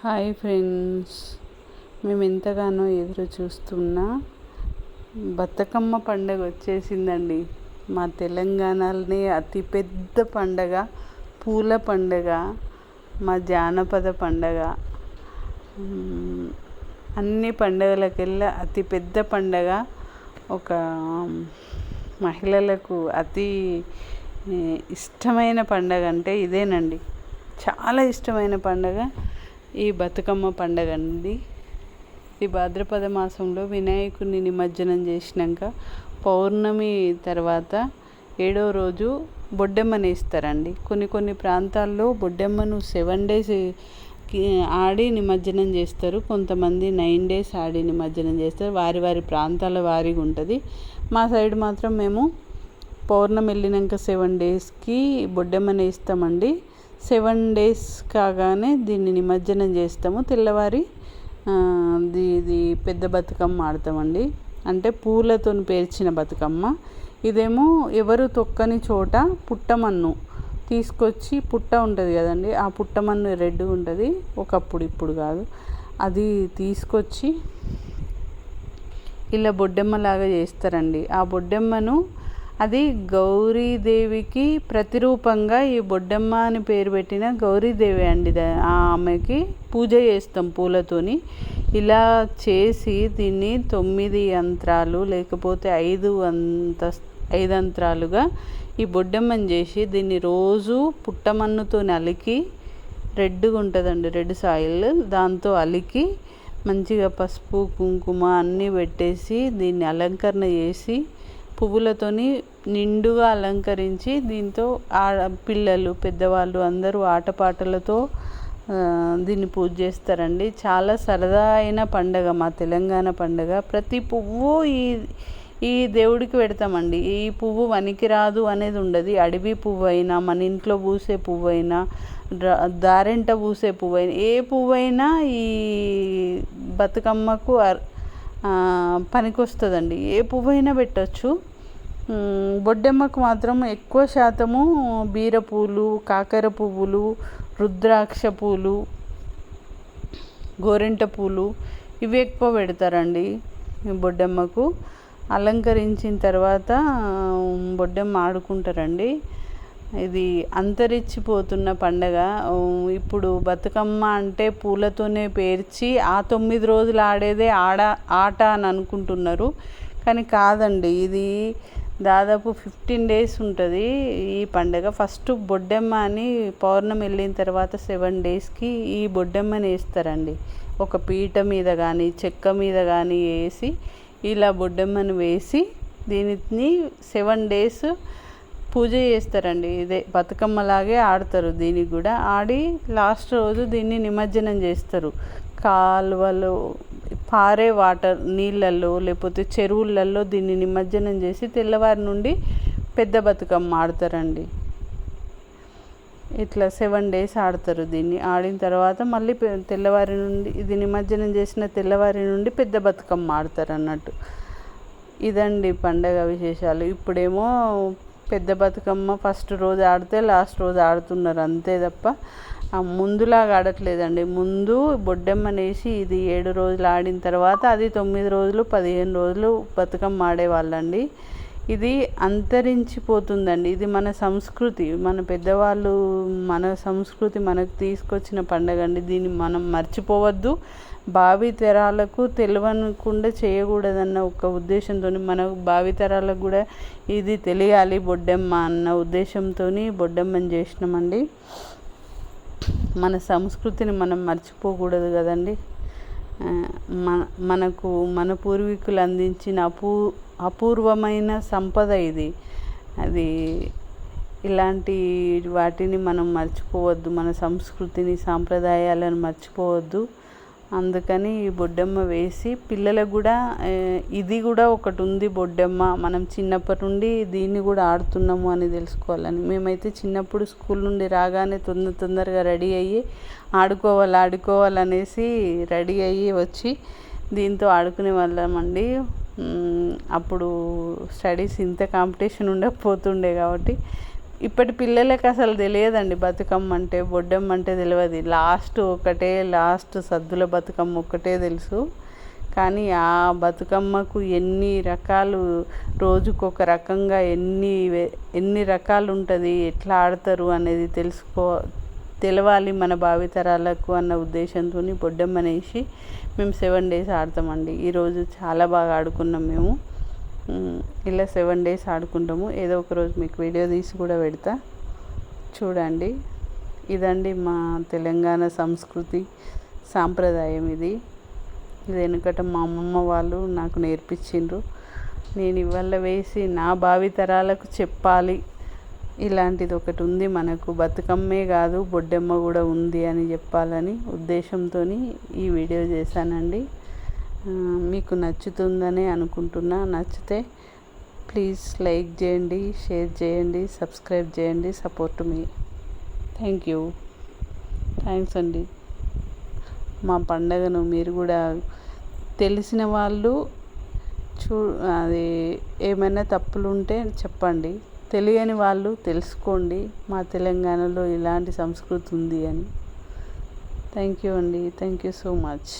Hi friends. మేము ఎంతగానో ఎదురు చూస్తున్న బతుకమ్మ పండగ వచ్చేసిందండి. మా తెలంగాణలోనే అతిపెద్ద పండగ పూల పండగ మా జానపద పండగ. అన్ని పండగలకెల్లా అతిపెద్ద పండగ. ఒక మహిళలకు అతి ఇష్టమైన పండగ అంటే ఇదేనండి. చాలా ఇష్టమైన పండగ. ఈ బతుకమ్మ పండగ అండి. ఈ భాద్రపద మాసంలో వినాయకుడిని నిమజ్జనం చేసినాక పౌర్ణమి తర్వాత ఏడో రోజు బొడ్డెమ్మని వేస్తారండి కొన్ని కొన్ని ప్రాంతాల్లో బొడ్డెమ్మను సెవెన్ డేస్ ఆడి నిమజ్జనం చేస్తారు. కొంతమంది నైన్ డేస్ ఆడి నిమజ్జనం చేస్తారు. వారి వారి ప్రాంతాల వారిగా ఉంటుంది. మా సైడ్ మాత్రం మేము పౌర్ణమి వెళ్ళినాక సెవెన్ డేస్కి బొడ్డెమ్మని వేస్తామండి సెవెన్ డేస్ కాగానే దీన్ని నిమజ్జనం చేస్తాము. తెల్లవారి ఇది పెద్ద బతుకమ్మ ఆడతామండి. అంటే పూలతో పేర్చిన బతుకమ్మ. ఇదేమో ఎవరు తొక్కని చోట పుట్టమన్ను తీసుకొచ్చి పుట్ట ఉంటుంది కదండి ఆ పుట్టమన్ను రెడ్ ఉంటుంది. ఒకప్పుడు ఇప్పుడు కాదు. అది తీసుకొచ్చి ఇలా బొడ్డెమ్మలాగా చేస్తారండి. ఆ బొడ్డెమ్మను అది గౌరీదేవికి ప్రతిరూపంగా ఈ బొడ్డమ్మ అని పేరు పెట్టిన గౌరీదేవి అండి. ఆ ఆమెకి పూజ చేస్తాం పూలతోని. ఇలా చేసి దీన్ని తొమ్మిది యంత్రాలు లేకపోతే ఐదు అంత ఐదు అంత్రాలుగా ఈ బొడ్డమ్మని చేసి దీన్ని రోజు పుట్టమన్నుతో అలికి రెడ్గా ఉంటుందండి రెడ్ సాయిల్. దాంతో అలికి మంచిగా పసుపు కుంకుమ అన్నీ పెట్టేసి దీన్ని అలంకరణ చేసి పువ్వులతోని నిండుగా అలంకరించి దీంతో ఆడ పిల్లలు పెద్దవాళ్ళు అందరూ ఆటపాటలతో దీన్ని పూజ చేస్తారండి. చాలా సరదా అయిన పండగ మా తెలంగాణ పండగ. ప్రతి పువ్వు ఈ ఈ దేవుడికి పెడతామండి. ఈ పువ్వు వనికి రాదు అనేది ఉండదు. అడవి పువ్వు అయినా మన ఇంట్లో పూసే పువ్వు అయినా దారెంట పూసే పువ్వు అయినా ఏ పువ్వు అయినా ఈ బతుకమ్మకు పనికొస్తుందండి. ఏ పువ్వు అయినా పెట్టచ్చు బొడ్డెమ్మకు మాత్రం ఎక్కువ శాతము బీర పూలు కాకర పువ్వులు రుద్రాక్ష పూలు గోరింట పూలు ఇవి ఎక్కువ పెడతారండి బొడ్డెమ్మకు. అలంకరించిన తర్వాత బొడ్డెమ్మ ఆడుకుంటారండి. ఇది అంతరించిపోతున్న పండగ. ఇప్పుడు బతుకమ్మ అంటే పూలతోనే పేర్చి ఆ తొమ్మిది రోజులు ఆడేదే ఆడ ఆట అని అనుకుంటున్నారు. కానీ కాదండి ఇది దాదాపు ఫిఫ్టీన్ డేస్ ఉంటుంది ఈ పండగ. ఫస్ట్ బొడ్డెమ్మ అని పౌర్ణమి వెళ్ళిన తర్వాత సెవెన్ డేస్కి ఈ బొడ్డెమ్మని వేస్తారండి. ఒక పీట మీద కానీ చెక్క మీద కానీ వేసి ఇలా బొడ్డెమ్మను వేసి దీనిని సెవెన్ డేస్ పూజ చేస్తారండి. ఇదే బతుకమ్మలాగే ఆడతారు. దీనికి కూడా ఆడి లాస్ట్ రోజు దీన్ని నిమజ్జనం చేస్తారు. కాలువలు పారే వాటర్ నీళ్ళల్లో లేకపోతే చెరువులలో దీన్ని నిమజ్జనం చేసి తెల్లవారి నుండి పెద్ద బతుకమ్మ ఆడతారండి. ఇట్లా సెవెన్ డేస్ ఆడతారు దీన్ని. ఆడిన తర్వాత మళ్ళీ తెల్లవారి నుండి ఇది నిమజ్జనం చేసిన తెల్లవారి నుండి పెద్ద బతుకమ్మ ఆడతారు అన్నట్టు ఇదండి పండగ విశేషాలు. ఇప్పుడేమో పెద్ద బతుకమ్మ ఫస్ట్ రోజు ఆడితే లాస్ట్ రోజు ఆడుతున్నారు అంతే తప్ప ముందులాగా ఆడట్లేదండి. ముందు బొడ్డెమ్మనేసి ఇది ఏడు రోజులు ఆడిన తర్వాత అది తొమ్మిది రోజులు పదిహేను రోజులు బతుకమ్మ ఆడేవాళ్ళండి. ఇది అంతరించిపోతుందండి. ఇది మన సంస్కృతి. మన పెద్దవాళ్ళు మన సంస్కృతి మనకు తీసుకొచ్చిన పండగ అండి. దీన్ని మనం మర్చిపోవద్దు. భావితరాలకు తెలియనుకుండా చేయకూడదన్న ఒక ఉద్దేశంతో మన భావితరాలకు కూడా ఇది తెలియాలి బొడ్డెమ్మ అన్న ఉద్దేశంతో బొడ్డెమ్మని చేసినామండి. మన సంస్కృతిని మనం మర్చిపోకూడదు కదండి. మన మనకు మన పూర్వీకులు అందించిన అపూ అపూర్వమైన సంపద ఇది. అది ఇలాంటి వాటిని మనం మర్చిపోవద్దు. మన సంస్కృతిని సాంప్రదాయాలను మర్చిపోవద్దు. అందుకని ఈ బొడ్డమ్మ వేసి పిల్లలకు కూడా ఇది కూడా ఒకటి ఉంది బొడ్డెమ్మ. మనం చిన్నప్పటి నుండి దీన్ని కూడా ఆడుతున్నాము అని తెలుసుకోవాలని. మేమైతే చిన్నప్పుడు స్కూల్ నుండి రాగానే తొందర తొందరగా రెడీ అయ్యి ఆడుకోవాలి ఆడుకోవాలనేసి రెడీ అయ్యి వచ్చి దీంతో ఆడుకునే వాళ్ళమండి. అప్పుడు స్టడీస్ ఇంత కాంపిటీషన్ ఉండకపోతుండే కాబట్టి ఇప్పటి పిల్లలకి అసలు తెలియదండి బతుకమ్మ అంటే బొడ్డమ్మ అంటే తెలియదు. లాస్ట్ ఒకటే లాస్ట్ సద్దుల బతుకమ్మ ఒక్కటే తెలుసు. కానీ ఆ బతుకమ్మకు ఎన్ని రకాలు రోజుకొక రకంగా ఎన్ని ఎన్ని రకాలు ఉంటుంది ఎట్లా ఆడతారు అనేది తెలుసుకో తెలవాలి మన భావితరాలకు అన్న ఉద్దేశంతో బొడ్డమ్మనేసి మేము సెవెన్ డేస్ ఆడతామండి. ఈరోజు చాలా బాగా ఆడుకున్నాం మేము. ఇలా సెవెన్ డేస్ ఆడుకుంటాము. ఏదో ఒక రోజు మీకు వీడియో తీసి కూడా పెడతా. చూడండి. ఇదండి మా తెలంగాణ సంస్కృతి సాంప్రదాయం ఇది. ఇది వెనుకట మా అమ్మమ్మ వాళ్ళు నాకు నేర్పించిండ్రు. నేను ఇవాళ వేసి నా భావితరాలకు చెప్పాలి. ఇలాంటిది ఒకటి ఉంది మనకు బతుకమ్మే కాదు బొడ్డెమ్మ కూడా ఉంది అని చెప్పాలని ఉద్దేశంతో ఈ వీడియో చేశానండి. మీకు నచ్చుతుందని అనుకుంటున్నా. నచ్చితే ప్లీజ్ లైక్ చేయండి షేర్ చేయండి సబ్స్క్రైబ్ చేయండి support me. Thank you. Thanks అండి. మా పండగను మీరు కూడా తెలిసిన వాళ్ళు చూ అది ఏమైనా తప్పులు ఉంటే చెప్పండి. తెలియని వాళ్ళు తెలుసుకోండి మా తెలంగాణలో ఇలాంటి సంస్కృతి ఉంది అని. థ్యాంక్ యూ అండి. Thank you so much